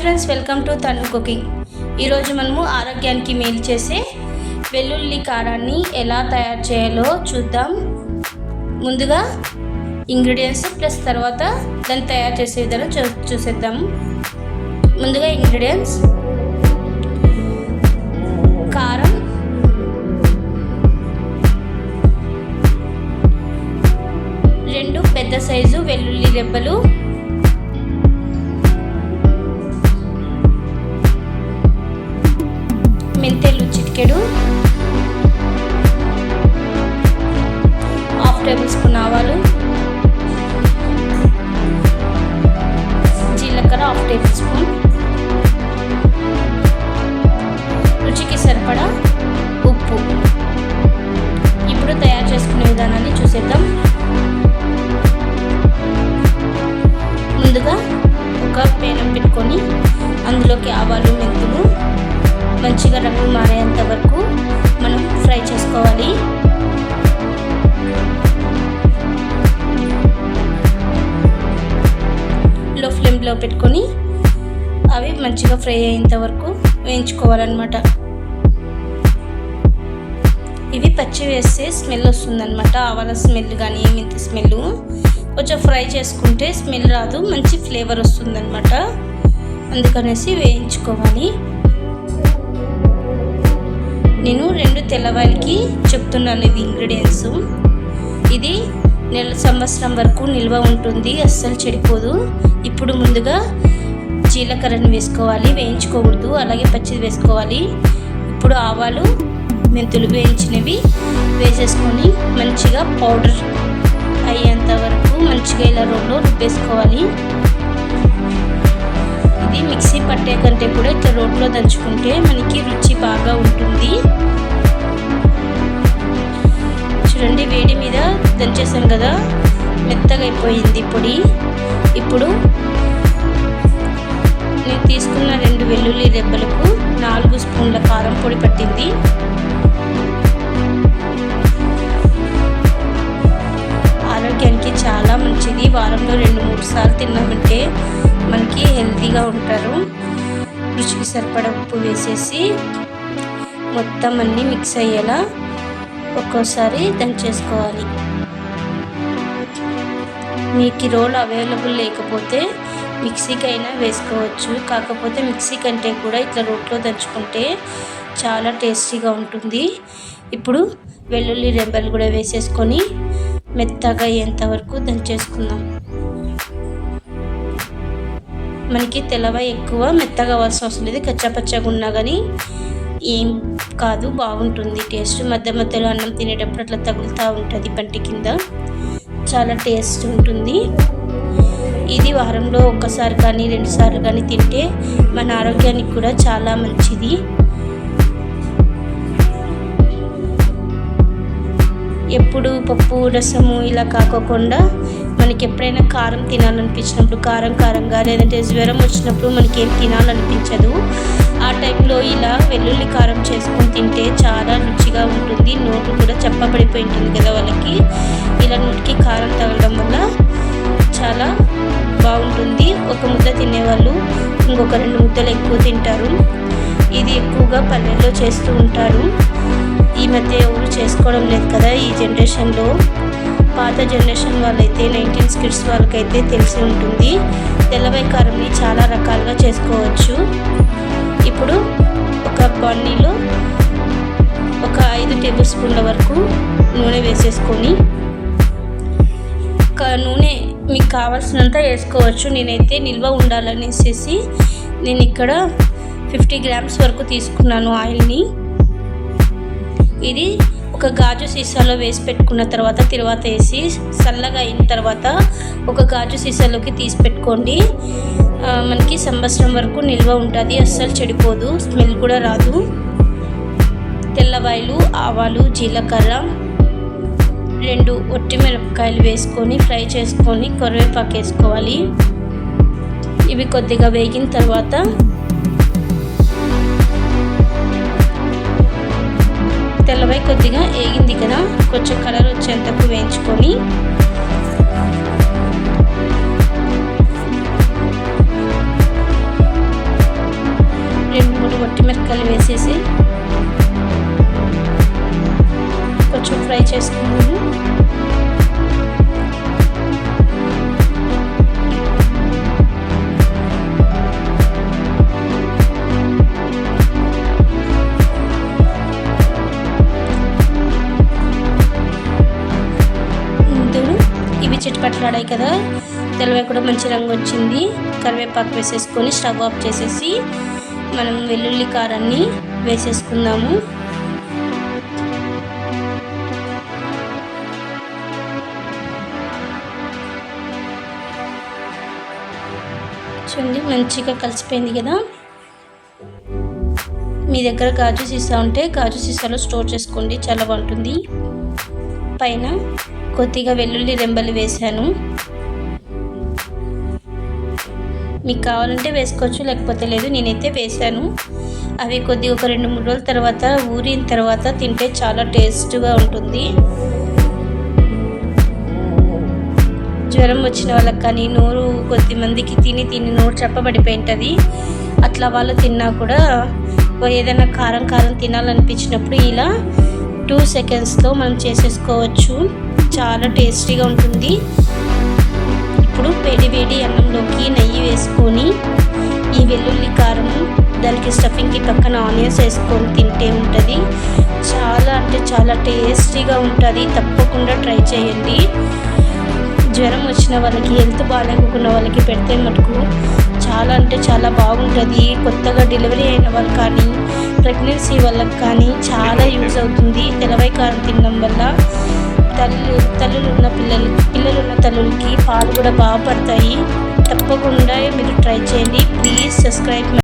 Friends welcome to Tanu cooking. ఈరోజు మనము ఆరోగ్యానికి మేలు చేసే వెల్లుల్లి కారాన్ని ఎలా తయారు చేయాలో చూద్దాం. ముందుగా ఇంగ్రీడియంట్స్ ప్లస్ తర్వాత దాన్ని తయారు చేసే విధానం చూ చూసేద్దాం. ముందుగా ఇంగ్రీడియంట్స్. కారం. రెండు పెద్ద సైజు వెల్లుల్లి రెబ్బలు. మెంతెలు చిటికెడు? హాఫ్ టేబుల్ స్పూన్ ఆవాలు. జీలకర్ర హాఫ్ టేబుల్ స్పూన్. రుచికి సరిపడా మంచిగా రంగు మారేంత వరకు మనం ఫ్రై చేసుకోవాలి. లో ఫ్లేమ్లో పెట్టుకొని అవి మంచిగా ఫ్రై అయ్యేంత వరకు వేయించుకోవాలన్నమాట. ఇవి పచ్చి వేస్తే స్మెల్ వస్తుందన్నమాట. ఆవాల స్మెల్ కానీ మెంతి స్మెల్ కొంచెం ఫ్రై చేసుకుంటే స్మెల్ రాదు మంచి ఫ్లేవర్ వస్తుందన్నమాట. అందుకనేసి వేయించుకోవాలి. నేను రెండు తెల్లవాయిలకి చెప్తున్నాను ఇది ఇంగ్రీడియంట్స్ ఇది నెల సంవత్సరం వరకు నిల్వ ఉంటుంది అస్సలు చెడిపోదు. ఇప్పుడు ముందుగా జీలకర్రను వేసుకోవాలి వేయించుకోకూడదు అలాగే పచ్చిది వేసుకోవాలి. ఇప్పుడు ఆవాలు మెంతులు వేయించినవి వేసేసుకొని మంచిగా పౌడర్ అయ్యేంత వరకు మంచిగా ఇలా రోడ్లో రుబ్బేసుకోవాలి. పట్టే కంటే కూడా ఇట్లా రోట్లో దంచుకుంటే మనకి రుచి బాగా ఉంటుంది. చూడండి వేడి మీద దంచేసాం కదా మెత్తగా అయిపోయింది పొడి. ఇప్పుడు నేను తీసుకున్న రెండు వెల్లుల్లి దెబ్బలకు నాలుగు స్పూన్ల కారం పొడి పట్టింది. ఆరోగ్యానికి చాలా మంచిది. వారంలో రెండు మూడు సార్లు తిన్నామంటే మనకి హెల్తీగా ఉంటారు. రుచికి సరిపడ ఉప్పు వేసేసి మొత్తం అన్నీ మిక్స్ అయ్యేలా ఒక్కోసారి దంచేసుకోవాలి. మీకు రోల్ అవైలబుల్ లేకపోతే మిక్సీకి అయినా వేసుకోవచ్చు. కాకపోతే మిక్సీ కంటే కూడా ఇట్లా రోట్లో దంచుకుంటే చాలా టేస్టీగా ఉంటుంది. ఇప్పుడు వెల్లుల్లి రెంబలు కూడా వేసేసుకొని మెత్తగా అయ్యేంత వరకు దంచేసుకుందాం. మనకి తెల్లవ ఎక్కువ మెత్తగా అవ్వాల్సిన అవసరం లేదు. కచ్చాపచ్చగా ఉన్నా కానీ ఏం కాదు బాగుంటుంది. టేస్ట్ మధ్య మధ్యలో అన్నం తినేటప్పుడు అట్లా తగులుతూ ఉంటుంది పంటి కింద. చాలా టేస్ట్ ఉంటుంది. ఇది వారంలో ఒక్కసారి కానీ రెండుసార్లు కానీ తింటే మన ఆరోగ్యానికి కూడా చాలా మంచిది. ఎప్పుడు పప్పు రసము ఇలా కాకోకుండా మనకి ఎప్పుడైనా కారం తినాలనిపించినప్పుడు కారం కారంగా లేదంటే జ్వరం వచ్చినప్పుడు మనకి ఏం తినాలనిపించదు. ఆ టైంలో ఇలా వెల్లుల్లి కారం చేసుకొని తింటే చాలా రుచిగా ఉంటుంది. నోటు కూడా చెప్పబడిపోయి ఉంటుంది కదా వాళ్ళకి. ఇలా నోటికి కారం తగలడం వల్ల చాలా బాగుంటుంది. ఒక ముద్ద తినేవాళ్ళు ఇంకొక రెండు ముద్దలు ఎక్కువ తింటారు. ఇది ఎక్కువగా పల్లెల్లో చేస్తూ ఉంటారు. ఈ మధ్య ఎవరు చేసుకోవడం లేదు కదా ఈ జనరేషన్లో. పాత జనరేషన్ వాళ్ళైతే నైన్టీన్ స్కిడ్స్ వాళ్ళకైతే తెలిసి ఉంటుంది. తెల్లవై కారంని చాలా రకాలుగా చేసుకోవచ్చు. ఇప్పుడు ఒక బన్నీలో ఒక ఐదు టేబుల్ స్పూన్ల వరకు నూనె వేసేసుకొని ఒక నూనె మీకు కావాల్సినంత వేసుకోవచ్చు. నేనైతే నిల్వ ఉండాలనేసి నేను ఇక్కడ ఫిఫ్టీ గ్రామ్స్ వరకు తీసుకున్నాను ఆయిల్ని. ఇది ఒక గాజు సీసాలో వేసి పెట్టుకున్న తర్వాత తర్వాత వేసి చల్లగా అయిన తర్వాత ఒక గాజు సీసాలోకి తీసి పెట్టుకోండి. మనకి సంవత్సరం వరకు నిల్వ ఉంటుంది. అస్సలు చెడిపోదు. స్మెల్ కూడా రాదు. తెల్లవాయలు ఆవాలు జీలకర్ర రెండు ఒట్టి మిరపకాయలు వేసుకొని ఫ్రై చేసుకొని కరివేపాకు వేసుకోవాలి. ఇవి కొద్దిగా వేగిన తర్వాత కొద్దిగా వేగింది కదా. కొంచెం కలర్ వచ్చేంతకు వేయించుకొని. రెండు మూడు మిరపకాయలు వేసేసి కొంచెం ఫ్రై చేసుకున్నాం చిట్పట్లాడాయి కదా? తెల్లవై కూడా మంచి రంగు వచ్చింది. కరివేపాకు వేసేసుకొని స్టవ్ ఆఫ్ చేసేసి మనం వెల్లుల్లి కారాన్ని వేసేసుకుందాము. చూడండి మంచిగా కలిసిపోయింది కదా? మీ దగ్గర గాజు సీసా ఉంటే గాజు సీసాలో స్టోర్ చేసుకోండి చాలా బాగుంటుంది. పైన కొద్దిగా వెల్లుల్లి రెంబలు వేశాను. మీకు కావాలంటే వేసుకోవచ్చు లేకపోతే లేదు నేనైతే వేశాను. అవి కొద్దిగా ఒక రెండు మూడు రోజుల తర్వాత ఊరిన తర్వాత తింటే చాలా టేస్ట్గా ఉంటుంది. జ్వరం వచ్చిన వాళ్ళకి కానీ నోరు కొద్ది మందికి తిని తిని నోరు చెప్పబడిపోయి ఉంటుంది. అట్లా వాళ్ళు తిన్నా కూడా ఏదైనా కారం కారం తినాలనిపించినప్పుడు ఇలా టూ సెకండ్స్తో మనం చేసేసుకోవచ్చు. చాలా టేస్టీగా ఉంటుంది. ఇప్పుడు వేడి వేడి అన్నంలోకి నెయ్యి వేసుకొని ఈ వెల్లుల్లి కారం దానికి స్టఫింగ్కి పక్కన ఆనియన్స్ వేసుకొని తింటే ఉంటుంది. చాలా అంటే చాలా టేస్టీగా ఉంటుంది. తప్పకుండా ట్రై చేయండి. జ్వరం వచ్చిన వాళ్ళకి హెల్త్ బాగాలేకున్న వాళ్ళకి పెడితే మటుకు చాలా అంటే చాలా బాగుంటుంది. కొత్తగా డెలివరీ అయిన వాళ్ళు కానీ ప్రెగ్నెన్సీ వాళ్ళకి కానీ చాలా యూజ్ అవుతుంది. తెలవై కారం తినడం వల్ల తల్లు తల్లులు ఉన్న పిల్లలు పిల్లలు ఉన్న తల్లులకి పాలు కూడా బాగా పడతాయి. తప్పకుండా మీరు ట్రై చేయండి. Please subscribe